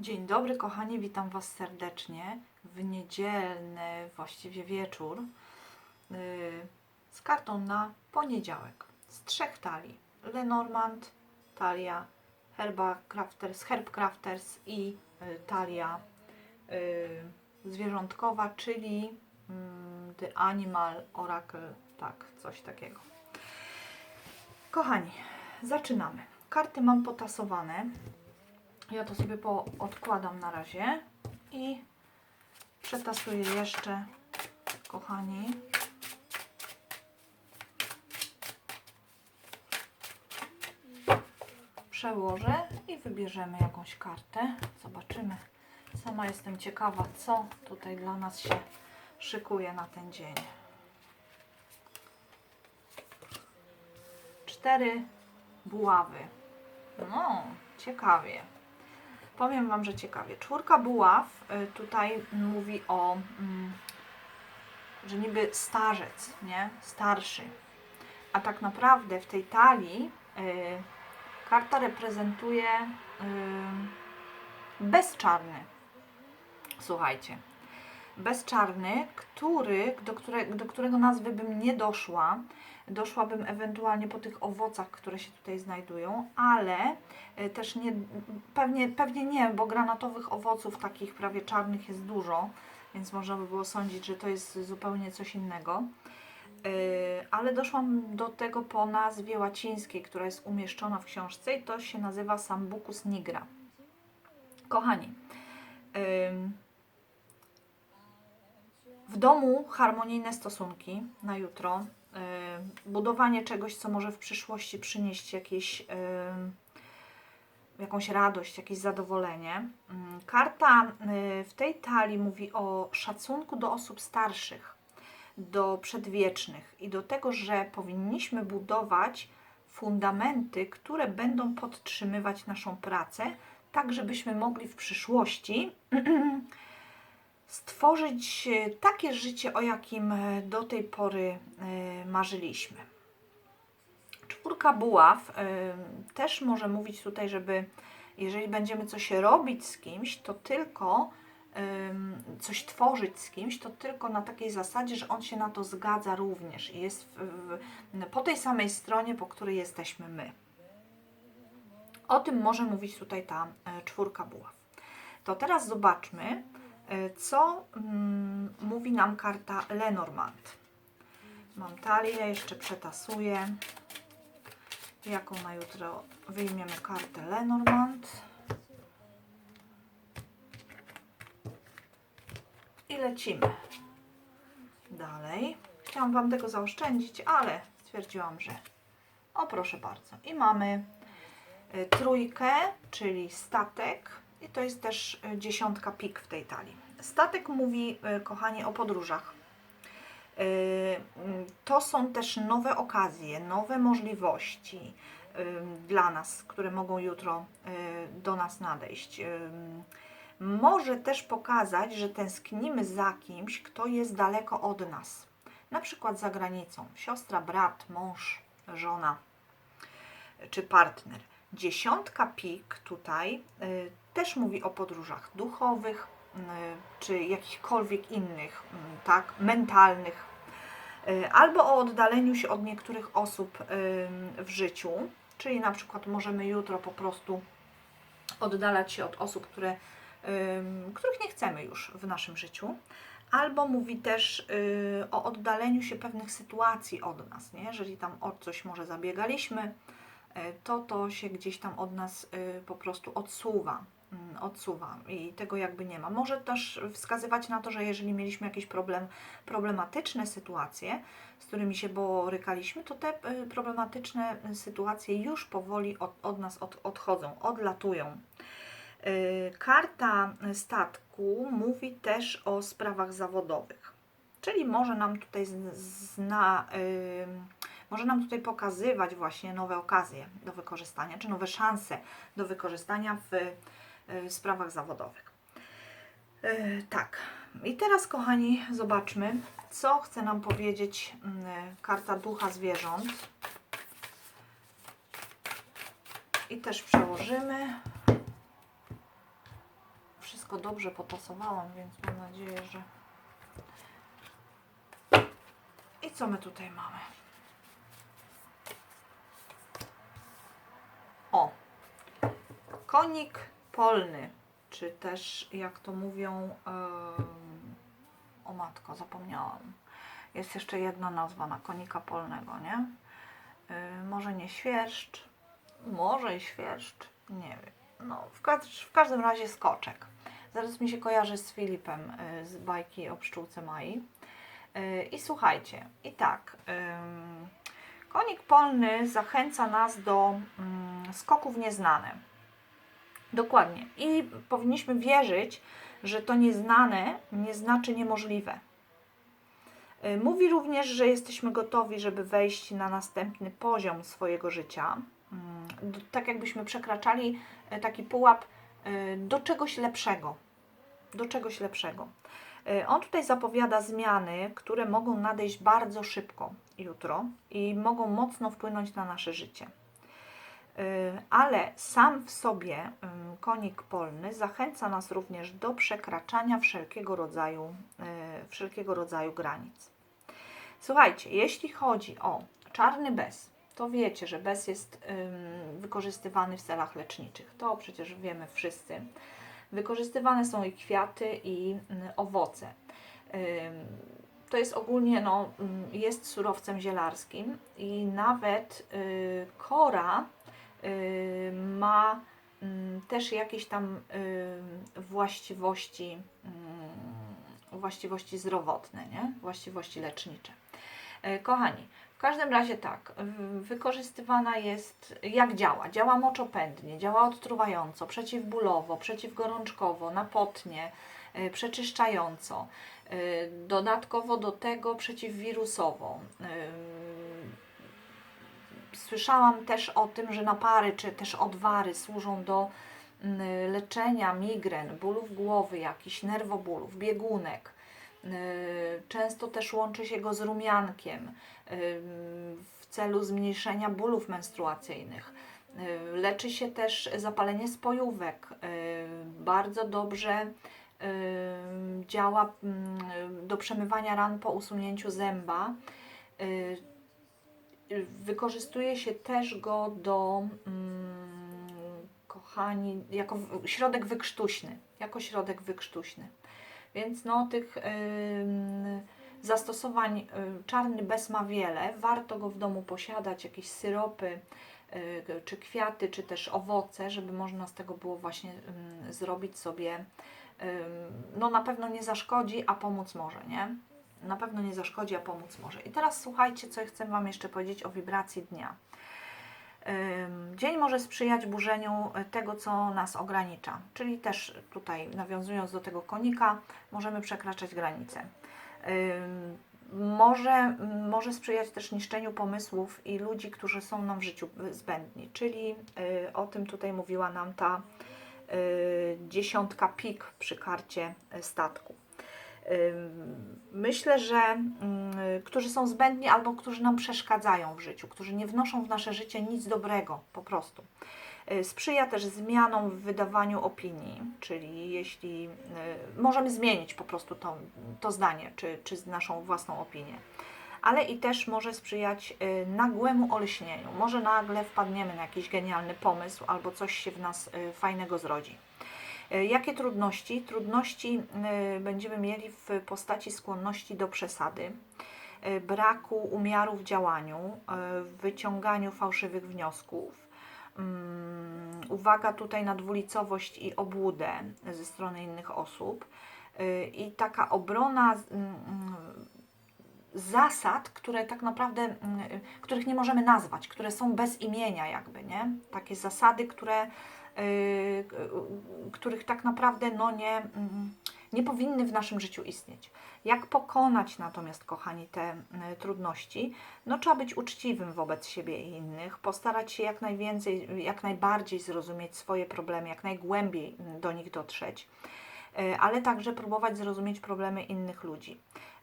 Dzień dobry, kochani, witam Was serdecznie w niedzielny właściwie wieczór yy, z kartą na poniedziałek z trzech talii: Lenormand, talia Herba Crafters, Herb Crafters i yy, talia yy, zwierzątkowa, czyli mm, The Animal Oracle, tak, coś takiego. Kochani, zaczynamy. Karty mam potasowane. Ja to sobie odkładam na razie i przetasuję jeszcze, kochani. Przełożę i wybierzemy jakąś kartę. Zobaczymy. Sama jestem ciekawa, co tutaj dla nas się szykuje na ten dzień. Cztery buławy. No, ciekawie. Powiem Wam, że ciekawie. Czwórka buław y, tutaj mówi o, mm, że niby starzec, nie? Starszy. A tak naprawdę w tej talii y, karta reprezentuje y, bezczarny. Słuchajcie. Bezczarny, który, do, które, do którego nazwy bym nie doszła. Doszłabym ewentualnie po tych owocach, które się tutaj znajdują, ale y, też nie, pewnie, pewnie nie, bo granatowych owoców takich prawie czarnych jest dużo, więc można by było sądzić, że to jest zupełnie coś innego. Y, Ale doszłam do tego po nazwie łacińskiej, która jest umieszczona w książce i to się nazywa Sambucus nigra. Kochani, w domu harmonijne stosunki na jutro, y, budowanie czegoś, co może w przyszłości przynieść jakieś, y, jakąś radość, jakieś zadowolenie. Ym, Karta y, w tej talii mówi o szacunku do osób starszych, do przedwiecznych i do tego, że powinniśmy budować fundamenty, które będą podtrzymywać naszą pracę, tak żebyśmy mogli w przyszłości stworzyć e, takie życie, o jakim e, do tej pory e, marzyliśmy. Czwórka buław też może mówić tutaj, żeby jeżeli będziemy coś robić z kimś, to tylko coś tworzyć z kimś, to tylko na takiej zasadzie, że on się na to zgadza również i jest w, w, po tej samej stronie, po której jesteśmy my. O tym może mówić tutaj ta czwórka buław. To teraz zobaczmy, co mm, mówi nam karta Lenormand? Mam talię, jeszcze przetasuję. Jaką na jutro wyjmiemy kartę Lenormand? I lecimy. Dalej. Chciałam Wam tego zaoszczędzić, ale stwierdziłam, że o proszę bardzo. I mamy y, trójkę, czyli statek, i to jest też e, dziesiątka pik w tej talii. Statek mówi, e, kochani, o podróżach. E, to są też nowe okazje, nowe możliwości dla nas, które mogą jutro do nas nadejść. Może też pokazać, że tęsknimy za kimś, kto jest daleko od nas, na przykład za granicą siostra, brat, mąż, żona czy partner. Dziesiątka pik tutaj też mówi o podróżach duchowych, mm, czy jakichkolwiek innych, mm, tak, mentalnych, y, albo o oddaleniu się od niektórych osób w życiu, czyli na przykład możemy jutro po prostu oddalać się od osób, które, których nie chcemy już w naszym życiu. Albo mówi też y, o oddaleniu się pewnych sytuacji od nas, nie? jeżeli tam o coś może zabiegaliśmy, y, to to się gdzieś tam od nas po prostu odsuwa. Mm, odsuwa i tego jakby nie ma. Może też wskazywać na to, że jeżeli mieliśmy jakieś problem, problematyczne sytuacje, z którymi się borykaliśmy, to te y, problematyczne sytuacje już powoli od, od nas od, odchodzą, odlatują. Y, karta statku mówi też o sprawach zawodowych, czyli może nam tutaj zna, może nam tutaj pokazywać właśnie nowe okazje do wykorzystania, czy nowe szanse do wykorzystania w w sprawach zawodowych. E, tak. I teraz, kochani, zobaczmy, co chce nam powiedzieć mm, karta ducha zwierząt. I też przełożymy. wszystko dobrze potasowałam, więc mam nadzieję, że... I co my tutaj mamy? O! Konik polny, czy też jak to mówią, em, o matko, zapomniałam. Jest jeszcze jedna nazwa na konika polnego, nie? Y, może nie świerszcz, może i świerszcz, nie wiem. No, w, ka- w każdym razie skoczek. Zaraz mi się kojarzy z Filipem y, z bajki o pszczółce Mai. Y, I słuchajcie, i tak, konik polny zachęca nas do mm, skoków nieznane. Dokładnie. I powinniśmy wierzyć, że to nieznane nie znaczy niemożliwe. Y, Mówi również, że jesteśmy gotowi, żeby wejść na następny poziom swojego życia. Mm, Tak jakbyśmy przekraczali y, taki pułap y, do czegoś lepszego. Do czegoś lepszego. On tutaj zapowiada zmiany, które mogą nadejść bardzo szybko jutro i mogą mocno wpłynąć na nasze życie. Y, Ale sam w sobie ym, konik polny zachęca nas również do przekraczania wszelkiego rodzaju, y, wszelkiego rodzaju granic. Słuchajcie, jeśli chodzi o czarny bez, to wiecie, że bez jest wykorzystywany w celach leczniczych. To przecież wiemy wszyscy. Wykorzystywane są i kwiaty, i y, owoce. To jest ogólnie, no, jest surowcem zielarskim i nawet y, kora y, ma ym, też jakieś tam y, właściwości, ym, właściwości zdrowotne, nie? właściwości lecznicze. E, Kochani, w każdym razie tak, wykorzystywana jest, jak działa? Działa moczopędnie, działa odtruwająco, przeciwbólowo, przeciwgorączkowo, napotnie, e, przeczyszczająco, e, dodatkowo do tego przeciwwirusowo. Słyszałam też o tym, że napary czy też odwary służą do mm, leczenia migren, bólów głowy, jakichś nerwobólów, biegunek. Yy, Często też łączy się go z rumiankiem yy, w celu zmniejszenia bólów menstruacyjnych. Yy, Leczy się też zapalenie spojówek. Bardzo dobrze działa mm, do przemywania ran po usunięciu zęba. Wykorzystuje się też go do, mm, kochani, jako środek wykrztuśny, jako środek wykrztuśny. Więc no tych zastosowań y, czarny bez ma wiele. Warto go w domu posiadać, jakieś syropy, y, czy kwiaty, czy też owoce, żeby można z tego było właśnie zrobić sobie, no na pewno nie zaszkodzi, a pomóc może, nie? Na pewno nie zaszkodzi, a pomóc może. I teraz słuchajcie, co chcę Wam jeszcze powiedzieć o wibracji dnia. Dzień może sprzyjać burzeniu y, tego, co nas ogranicza, czyli też tutaj nawiązując do tego konika, możemy przekraczać granice. Może, może sprzyjać też niszczeniu pomysłów i ludzi, którzy są nam w życiu zbędni, czyli y, o tym tutaj mówiła nam ta y, dziesiątka pik przy karcie statku. Myślę, że ym, którzy są zbędni albo którzy nam przeszkadzają w życiu, którzy nie wnoszą w nasze życie nic dobrego po prostu. Y, Sprzyja też zmianom w wydawaniu opinii, czyli jeśli y, możemy zmienić po prostu to, to zdanie, czy, czy naszą własną opinię. Ale i też może sprzyjać y, nagłemu olśnieniu. Może nagle wpadniemy na jakiś genialny pomysł albo coś się w nas fajnego zrodzi. E, Jakie trudności? Trudności y, będziemy mieli w postaci skłonności do przesady, y, braku umiaru w działaniu, w wyciąganiu fałszywych wniosków. Mm, Uwaga tutaj na dwulicowość i obłudę ze strony innych osób. I taka obrona z- mm, zasad, które tak naprawdę, mm, których nie możemy nazwać, które są bez imienia jakby, nie? Takie zasady, które których tak naprawdę no nie, mm, nie powinny w naszym życiu istnieć. Jak pokonać natomiast, kochani, te y, trudności? No trzeba być uczciwym wobec siebie i innych, postarać się jak najwięcej, jak najbardziej zrozumieć swoje problemy, jak najgłębiej do nich dotrzeć, y, ale także próbować zrozumieć problemy innych ludzi.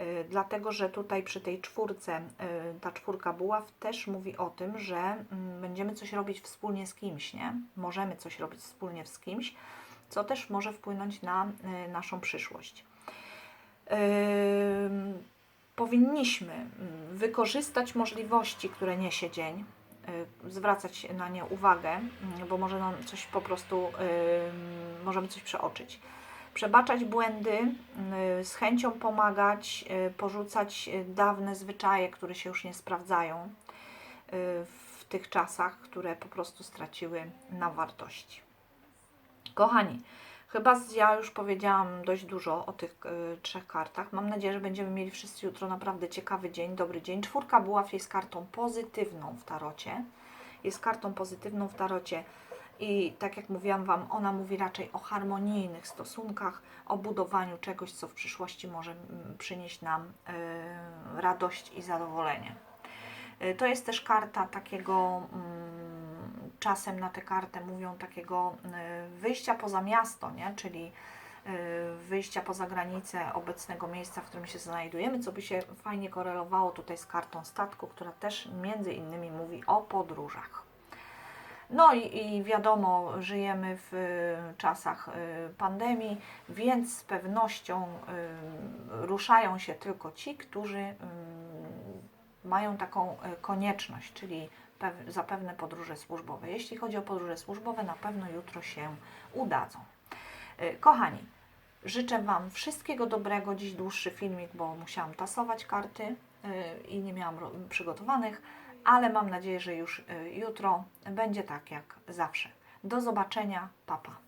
Y, Dlatego, że tutaj przy tej czwórce, y, ta czwórka buław też mówi o tym, że mm, będziemy coś robić wspólnie z kimś, nie? Możemy coś robić wspólnie z kimś co też może wpłynąć na y, naszą przyszłość. Powinniśmy mm, wykorzystać możliwości, które niesie dzień, zwracać na nie uwagę, mm, bo może nam coś po prostu, możemy coś przeoczyć. Przebaczać błędy, y, z chęcią pomagać, y, porzucać y, dawne zwyczaje, które się już nie sprawdzają w tych czasach, które po prostu straciły na wartości. Kochani, chyba ja już powiedziałam dość dużo o tych trzech kartach. Mam nadzieję, że będziemy mieli wszyscy jutro naprawdę ciekawy dzień, dobry dzień. Czwórka buław jest kartą pozytywną w tarocie. Jest kartą pozytywną w tarocie i tak jak mówiłam Wam, ona mówi raczej o harmonijnych stosunkach, o budowaniu czegoś, co w przyszłości może mm, przynieść nam y, radość i zadowolenie. Y, To jest też karta takiego, mm, czasem na tę kartę mówią takiego y, wyjścia poza miasto, nie? czyli wyjścia poza granicę obecnego miejsca, w którym się znajdujemy, co by się fajnie korelowało tutaj z kartą statku, która też między innymi mówi o podróżach. No i, i wiadomo, żyjemy w y, czasach y, pandemii, więc z pewnością y, ruszają się tylko ci, którzy mają taką konieczność, czyli pew- zapewne podróże służbowe. Jeśli chodzi o podróże służbowe, na pewno jutro się udadzą. Kochani, życzę Wam wszystkiego dobrego. Dziś dłuższy filmik, bo musiałam tasować karty i nie miałam przygotowanych, ale mam nadzieję, że już y, jutro będzie tak jak zawsze. Do zobaczenia, papa. Pa.